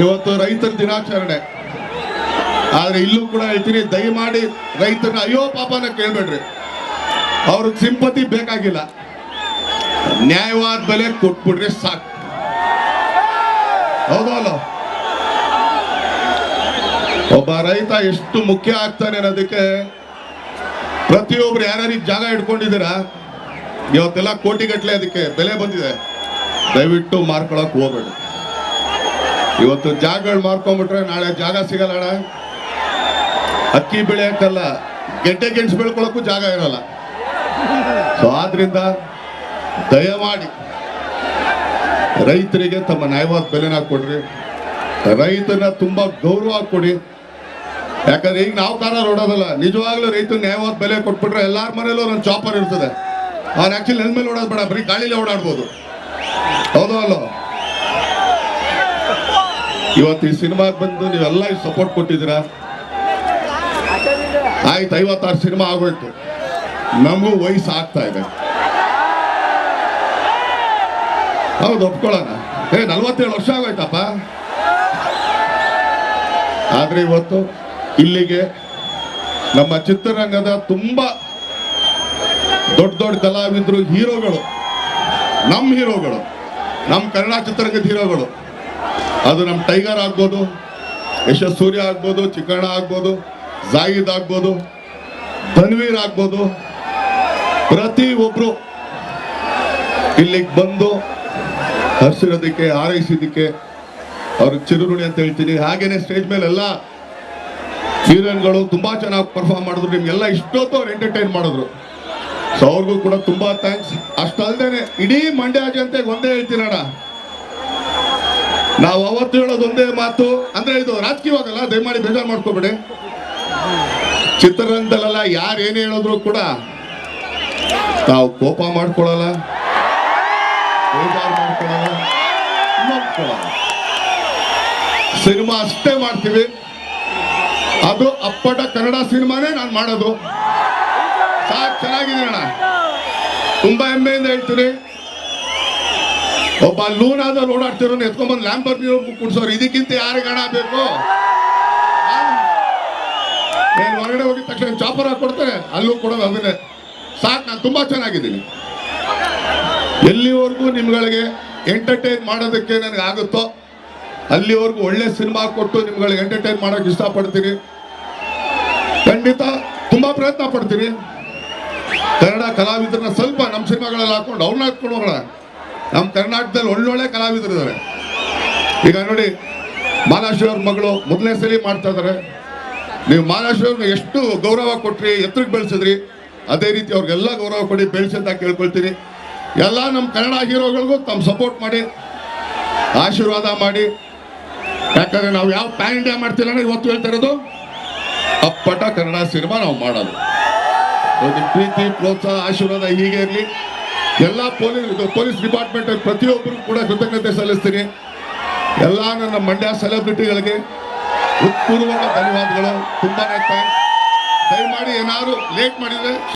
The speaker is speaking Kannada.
ಇವತ್ತು ರೈತರ ದಿನಾಚರಣೆ. ಆದ್ರೆ ಇಲ್ಲೂ ಕೂಡ ಹೇಳ್ತೀನಿ, ದಯಮಾಡಿ ರೈತರನ್ನ, ಅಯ್ಯೋ ಪಾಪನ ಕೇಳ್ಬೇಡ್ರಿ. ಅವ್ರಿಗೆ ಸಿಂಪತಿ ಬೇಕಾಗಿಲ್ಲ. ನ್ಯಾಯವಾದ ಬೆಲೆ ಕೊಟ್ಬಿಡ್ರಿ ಸಾಕು. ಹೌದಲ್ಲ ಒಬ್ಬ ರೈತ ಎಷ್ಟು ಮುಖ್ಯ ಆಗ್ತಾನೆ ಅನ್ನೋದಕ್ಕೆ ಪ್ರತಿಯೊಬ್ರು ಯಾರ್ಯಾರಿಗೆ ಜಾಗ ಇಟ್ಕೊಂಡಿದ್ದೀರಾ ಇವತ್ತೆಲ್ಲ ಕೋಟಿಗಟ್ಟಲೆ ಅದಕ್ಕೆ ಬೆಲೆ ಬಂದಿದೆ. ದಯವಿಟ್ಟು ಮಾರ್ಕೊಳಕ್ ಹೋಗ್ಬೇಡಿ. ಇವತ್ತು ಜಾಗಗಳು ಮಾರ್ಕೊಂಡ್ಬಿಟ್ರೆ ನಾಳೆ ಜಾಗ ಸಿಗಲ್ಲ ಅಣ್ಣ. ಅಕ್ಕಿ ಬೆಳೆಯಕ್ಕಲ್ಲ ಗೆಡ್ಡೆ ಗೆಣಸು ಬೆಳ್ಕೊಳಕ್ಕೂ ಜಾಗ ಇರಲ್ಲ. ಸೊ ಆದ್ರಿಂದ ದಯಮಾಡಿ ರೈತರಿಗೆ ತಮ್ಮ ನ್ಯಾಯವಾದ ಬೆಲೆನ ಕೊಡ್ರಿ. ರೈತನ ತುಂಬಾ ಗೌರವ ಕೊಡಿ. ಯಾಕಂದ್ರೆ ಈಗ ನಾವು ಕಾರ ಓಡೋದಲ್ಲ ನಿಜವಾಗ್ಲೂ ರೈತನ ನ್ಯಾಯವಾದ ಬೆಲೆ ಕೊಟ್ಬಿಟ್ರೆ ಎಲ್ಲಾರ ಮನೇಲೂ ಒಂದು ಚಾಪರ್ ಇರ್ತದೆ. ಅವ್ನು ಆಕ್ಚುಲಿ ನೆಲ ಮೇಲೆ ಬೇಡ ಬರೀ ಗಾಳಿಲೇ ಓಡಾಡ್ಬೋದು. ಹೌದೋ ಅಲ್ಲೋ ಇವತ್ತು ಈ ಸಿನಿಮಾಗೆ ಬಂದು ನೀವೆಲ್ಲ ಸಪೋರ್ಟ್ ಕೊಟ್ಟಿದ್ದೀರಾ? ಆಯ್ತು, ಐವತ್ತಾರು ಸಿನಿಮಾ ಆಗೋಯ್ತು. ನಮಗೂ ವಯಸ್ಸು ಆಗ್ತಾ ಇದೆ. ಹೌದು, ಒಪ್ಕೊಳ್ಳೋಣ. ಏ, ನಲ್ವತ್ತೇಳು ವರ್ಷ ಆಗೋಯ್ತಪ್ಪ. ಆದ್ರೆ ಇವತ್ತು ಇಲ್ಲಿಗೆ ನಮ್ಮ ಚಿತ್ರರಂಗದ ತುಂಬ ದೊಡ್ಡ ದೊಡ್ಡ ಕಲಾವಿದರು, ಹೀರೋಗಳು ನಮ್ಮ ಹೀರೋಗಳು ನಮ್ಮ ಕನ್ನಡ ಚಿತ್ರರಂಗದ ಹೀರೋಗಳು. ಅದು ನಮ್ಮ ಟೈಗರ್ ಆಗ್ಬೋದು ಯಶಸ್ ಸೂರ್ಯ ಆಗ್ಬೋದು, ಚಿಕ್ಕಣ್ಣ ಆಗ್ಬೋದು ಜಾಯಿದ್ ಆಗ್ಬೋದು ಧನ್ವೀರ್ ಆಗ್ಬೋದು. ಪ್ರತಿ ಒಬ್ರು ಇಲ್ಲಿಗೆ ಬಂದು ಹರ್ಸಿರೋದಕ್ಕೆ ಹಾರೈಸಿದ್ದಕ್ಕೆ ಅವ್ರಿಗೆ ಚಿರುರುಣಿ ಅಂತ ಹೇಳ್ತೀನಿ. ಹಾಗೇನೆ ಸ್ಟೇಜ್ ಮೇಲೆ ಎಲ್ಲ ಹೀರೋಯಿನ್ಗಳು ತುಂಬಾ ಚೆನ್ನಾಗಿ ಪರ್ಫಾರ್ಮ್ ಮಾಡಿದ್ರು. ನಿಮ್ಗೆಲ್ಲ ಇಷ್ಟೊತ್ತು ಅವ್ರು ಎಂಟರ್ಟೈನ್ ಮಾಡಿದ್ರು. ಸೊ ಅವ್ರಿಗೂ ಕೂಡ ತುಂಬಾ ಥ್ಯಾಂಕ್ಸ್ ಇಡೀ ಮಂಡ್ಯ ಜನತೆಗೆ ಒಂದೇ ಹೇಳ್ತೀನಣ್ಣ ನಾವು ಅವತ್ತು ಹೇಳೋದು ಒಂದೇ ಮಾತು, ಅಂದ್ರೆ ಇದು ರಾಜಕೀಯವಾಗಲ್ಲ, ದಯಮಾಡಿ ಬೇಜಾರು ಮಾಡ್ಕೋಬೇಡಿ. ಚಿತ್ರರಂಗದಲ್ಲೆಲ್ಲ ಯಾರು ಏನೇ ಹೇಳಿದ್ರು ಕೂಡ ನಾವು ಕೋಪ ಮಾಡ್ಕೊಳ್ಳಲ್ಲ, ಬೇಜಾರು ಮಾಡ್ಕೊಳ್ಳಲ್ಲ ಸಿನಿಮಾ ಅಷ್ಟೇ ಮಾಡ್ತೀವಿ. ಅದು ಅಪ್ಪಟ ಕನ್ನಡ ಸಿನಿಮಾನೇ ನಾನು ಮಾಡೋದು. ಸಾಕು ಚೆನ್ನಾಗಿದೆ ಅಣ್ಣ. ತುಂಬಾ ಹೆಮ್ಮೆಯಿಂದ ಹೇಳ್ತೀನಿ. ಒಬ್ಬ ಲೂನಾದಲ್ಲಿ ಓಡಾಡ್ತಿರೋ ಎತ್ಕೊಂಡ್ಬಂದು ಲ್ಯಾಂಬರ್ ಕುಡ್ಸೋರು, ಇದಕ್ಕಿಂತ ಯಾರು ಗಣ ಬೇಕು? ಏನ್ ಹೊರಗಡೆ ಹೋಗಿದ ತಕ್ಷಣ ಚಾಪರ್ ಹಾಕೊಡ್ತೇನೆ ಅಲ್ಲೂ ಕೂಡ ಅದನ್ನೇ ಸಾಕು, ನಾನು ತುಂಬಾ ಚೆನ್ನಾಗಿದ್ದೀನಿ. ಎಲ್ಲಿವರೆಗೂ ನಿಮ್ಗಳಿಗೆ ಎಂಟರ್ಟೈನ್ ಮಾಡೋದಕ್ಕೆ ನನಗೆ ಆಗುತ್ತೋ, ಅಲ್ಲಿವರೆಗೂ ಒಳ್ಳೆ ಸಿನಿಮಾ ಕೊಟ್ಟು ನಿಮ್ಗಳಿಗೆ ಎಂಟರ್ಟೈನ್ ಮಾಡೋಕೆ ಇಷ್ಟಪಡ್ತೀನಿ. ಖಂಡಿತ ತುಂಬಾ ಪ್ರಯತ್ನ ಪಡ್ತೀನಿ. ಕನ್ನಡ ಕಲಾವಿದರನ್ನ ಸ್ವಲ್ಪ ನಮ್ಮ ಸಿನಿಮಾಗಳಲ್ಲಿ ಹಾಕೊಂಡು ಅವ್ರನ್ನ ಹಾಕೊಂಡು ಹೋಗೋಣ. ನಮ್ಮ ಕರ್ನಾಟಕದಲ್ಲಿ ಒಳ್ಳೊಳ್ಳೆ ಕಲಾವಿದರಿದ್ದಾರೆ ಈಗ ನೋಡಿ ಮಾಲಾಶ್ರೀ ಅವ್ರ ಮಗಳು ಮೊದಲನೇ ಸಲ ಮಾಡ್ತಾ ಇದ್ದಾರೆ ನೀವು ಮಾಲಾಶ್ರೀ ಎಷ್ಟು ಗೌರವ ಕೊಟ್ರಿ, ಎತ್ತರಕ್ಕೆ ಬೆಳೆಸಿದ್ರಿ, ಅದೇ ರೀತಿ ಅವ್ರಿಗೆಲ್ಲ ಗೌರವ ಕೊಡಿ, ಬೆಳೆಸಿ ಅಂತ ಕೇಳ್ಕೊಳ್ತೀನಿ. ಎಲ್ಲ ನಮ್ಮ ಕನ್ನಡ ಹೀರೋಗಳಿಗೂ ತಮ್ಮ ಸಪೋರ್ಟ್ ಮಾಡಿ, ಆಶೀರ್ವಾದ ಮಾಡಿ. ಯಾಕಂದ್ರೆ ನಾವು ಯಾವ ಪ್ಯಾನ್ ಇಂಡಿಯಾ ಮಾಡ್ತಿಲ್ಲ ಅಂದ್ರೆ ಇವತ್ತು ಹೇಳ್ತಾ ಇರೋದು, ಅಪ್ಪಟ ಕನ್ನಡ ಸಿನಿಮಾ ನಾವು ಮಾಡೋದು. ಪ್ರೀತಿ, ಪ್ರೋತ್ಸಾಹ, ಆಶೀರ್ವಾದ ಹೀಗೆ ಇರಲಿ. ಎಲ್ಲ ಪೊಲೀಸ್ ಪೊಲೀಸ್ ಡಿಪಾರ್ಟ್ಮೆಂಟ್ ಪ್ರತಿಯೊಬ್ಬರು ಕೂಡ ಕೃತಜ್ಞತೆ ಸಲ್ಲಿಸ್ತೀನಿ. ಎಲ್ಲ ನನ್ನ ಮಂಡ್ಯ ಸೆಲೆಬ್ರಿಟಿಗಳಿಗೆ ಉತ್ಪೂರ್ವಕ ಧನ್ಯವಾದಗಳು. ತುಂಬಾನೇ ಥ್ಯಾಂಕ್ಸ್ ದಯಮಾಡಿ ಏನಾದ್ರು ಲೇಟ್ ಮಾಡಿದ್ರೆ